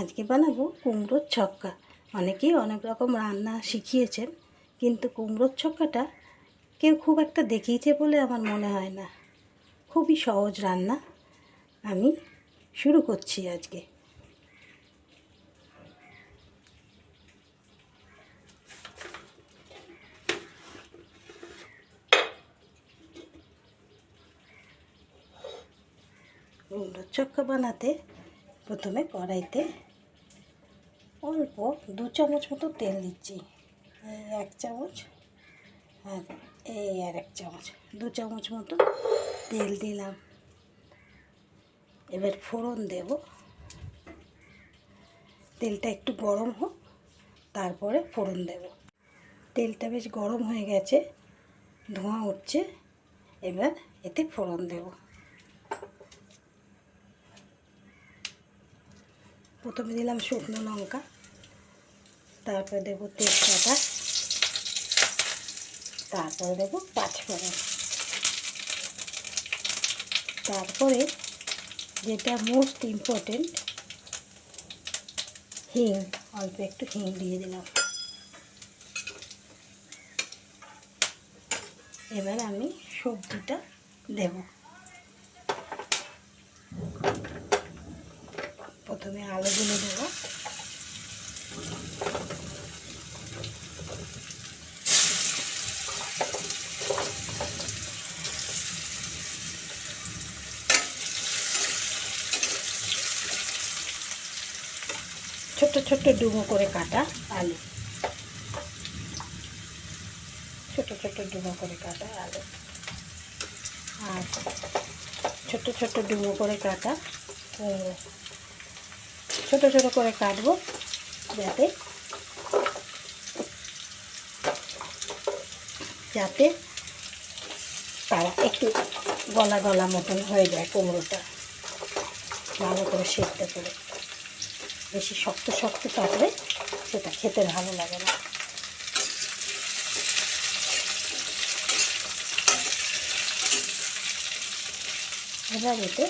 আজকে বানাবো কুমড়োর ছক্কা। অনেকেই অনেক রকম রান্না শিখিয়েছেন, কিন্তু কুমড়োর ছক্কাটা কেউ খুব একটা দেখিয়েছে বলে আমার মনে হয় না। খুবই সহজ রান্না। আমি শুরু করছি আজকে। কুমড়োর ছক্কা বানাতে প্রথমে কড়াইতে অল্প দু চামচ মতো তেল দিচ্ছি। এক চামচ আর এই আর এক চামচ, দু চামচ মতো তেল দিলাম। এবার ফোড়ন দেব। তেলটা একটু গরম হোক, তারপরে ফোড়ন দেব। তেলটা বেশ গরম হয়ে গেছে, ধোঁয়া উঠছে, এবার এতে ফোড়ন দেবো। প্রথমে দিলাম শুকনো লঙ্কা, তারপরে দেবো তেজপাতা, তারপরে দেবো পাঁচফোড়ন। তারপরে যেটা মোস্ট ইম্পর্টেন্ট হিং, অল্প একটু হিং দিয়ে দিলাম। এবার আমি সবজিটা দেবো। প্রথমে আলুগুলো দেবো ছোট্ট ছোট্ট ডুমো করে কাটা আলু। ছোট ছোট ডুমো করে কাটা আলু। আর ছোট ছোট ডুমো করে কাটা কুমড়ো। ছোট ছোট করে কাটবো যাতে যাতে তারা একটু গলা গলা মতন হয়ে যায় কুমড়োটা ভালো করে সেদ্ধ করে। বেশি শক্ত শক্ত কাটলে সেটা খেতে ভালো লাগে না। এবার এতে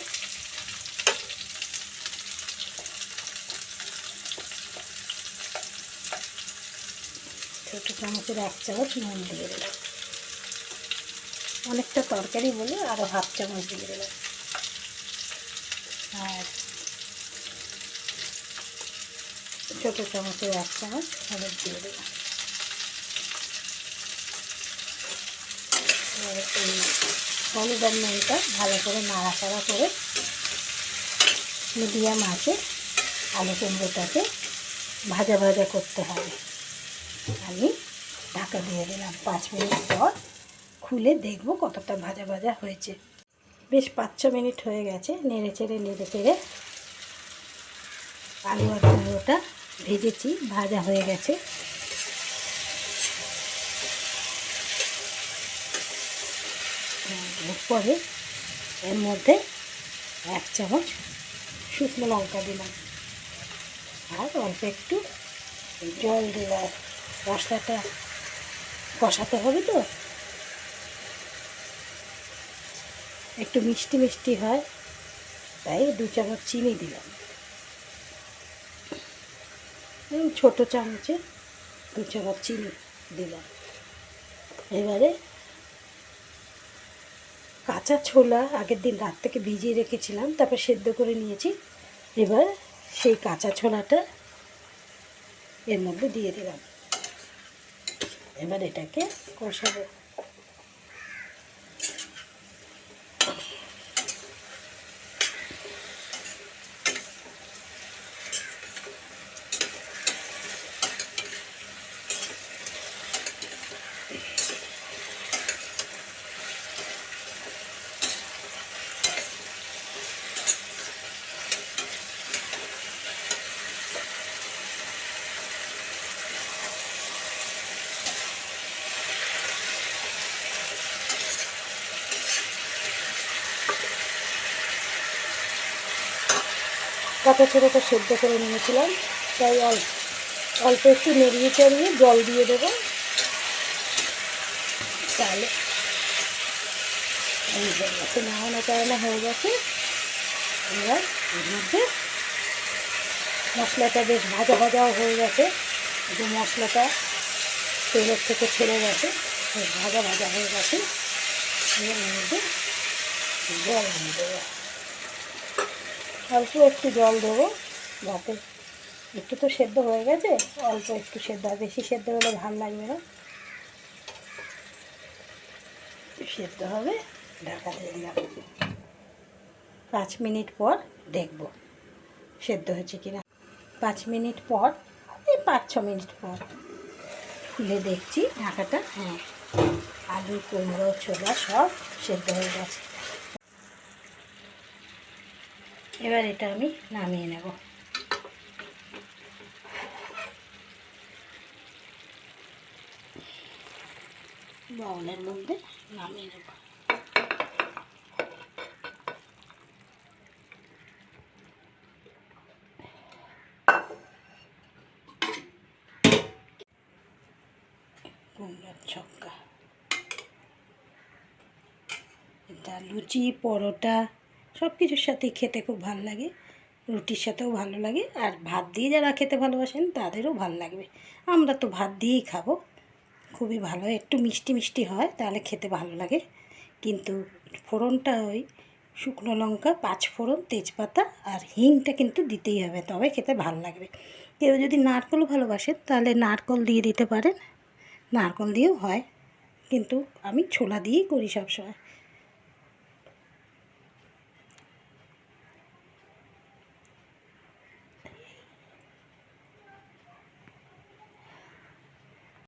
ছোটো চামচের এক চামচ নুন দিয়ে দিলাম। অনেকটা তরকারি বলে আরও হাফ চামচ দিয়ে দিলাম। আর ছোটো চামচের এক চামচ হলুদ দিয়ে দিলাম। এই হলুদ আর নুনটা ভালো করে নাড়াচাড়া করে মিডিয়াম আছে আলু কুমড়োটাকে ভাজা ভাজা করতে হবে। আমি ঢাকা দিয়ে দিলাম। পাঁচ মিনিট পর খুলে দেখব কতটা ভাজা ভাজা হয়েছে। বেশ পাঁচ ছ মিনিট হয়ে গেছে, নেড়ে চেড়ে নেড়ে চেড়ে আলু আর কুমড়োটা ভেজেছি, ভাজা হয়ে গেছে। পরে এর মধ্যে এক চামচ শুকনো লঙ্কা দিলাম। আর অল্প একটু জল দিলাম। মশলাটা কষাতে হবে তো? একটু মিষ্টি মিষ্টি হয়, তাই দু চামচ চিনি দিলাম। ছোট চামচে দু চামচ চিনি দিলাম। এবারে কাঁচা ছোলা আগের দিন রাত থেকে ভিজিয়ে রেখেছিলাম, তারপর সেদ্ধ করে নিয়েছি। এবার সেই কাঁচা ছোলাটা এর মধ্যে দিয়ে দিলাম। এবার এটাকে কষাবো। কাঁচা ছোটোটা সেদ্ধ করে নিয়েছিলাম। তাই অল্প একটু নেড়িয়ে চড়িয়ে জল দিয়ে দেবো। তাহলে নাড়ানো চাড়ানো হয়ে গেছে। এবার এর মধ্যে মশলাটা বেশ ভাজা ভাজাও হয়ে গেছে। যে মশলাটা তেলের থেকে ছেড়ে গেছে, বেশ ভাজা ভাজা হয়ে গেছে। এর মধ্যে জল দিয়ে দেবো। অল্প একটু জল দেবো, যাতে একটু তো সেদ্ধ হয়ে গেছে, অল্প একটু সেদ্ধ হয় বেশি সেদ্ধ হলে ভালো লাগবে না। সেদ্ধ হবে, ঢাকা দিয়ে দিলাম। পাঁচ মিনিট পর দেখব সেদ্ধ হয়েছে কিনা। পাঁচ মিনিট পর, এই পাঁচ ছ মিনিট পর খুলে দেখছি ঢাকাটা। হ্যাঁ আলু, কুমড়ো, ছোলা সব সেদ্ধ হয়ে গেছে। এবার এটা আমি নামিয়ে নেব। বাউলের মধ্যে নামিয়ে নেব। ছক্কা। এটা লুচি পরোটা সব কিছুর সাথেই খেতে খুব ভালো লাগে, রুটির সাথেও ভালো লাগে, আর ভাত দিয়ে যারা খেতে ভালোবাসেন তাদেরও ভালো লাগবে। আমরা তো ভাত দিয়েই খাব, খুবই ভালো, একটু মিষ্টি মিষ্টি হয় তাহলে খেতে ভালো লাগে। কিন্তু ফোড়নটা ওই শুকনো লঙ্কা, পাঁচ ফোড়ন, তেজপাতা আর হিংটা কিন্তু দিতেই হবে, তবে খেতে ভালো লাগবে। কেউ যদি নারকল ভালোবাসেন তাহলে নারকল দিয়ে দিতে পারেন, নারকল দিয়েও হয়। কিন্তু আমি ছোলা দিয়েই করি সবসময়।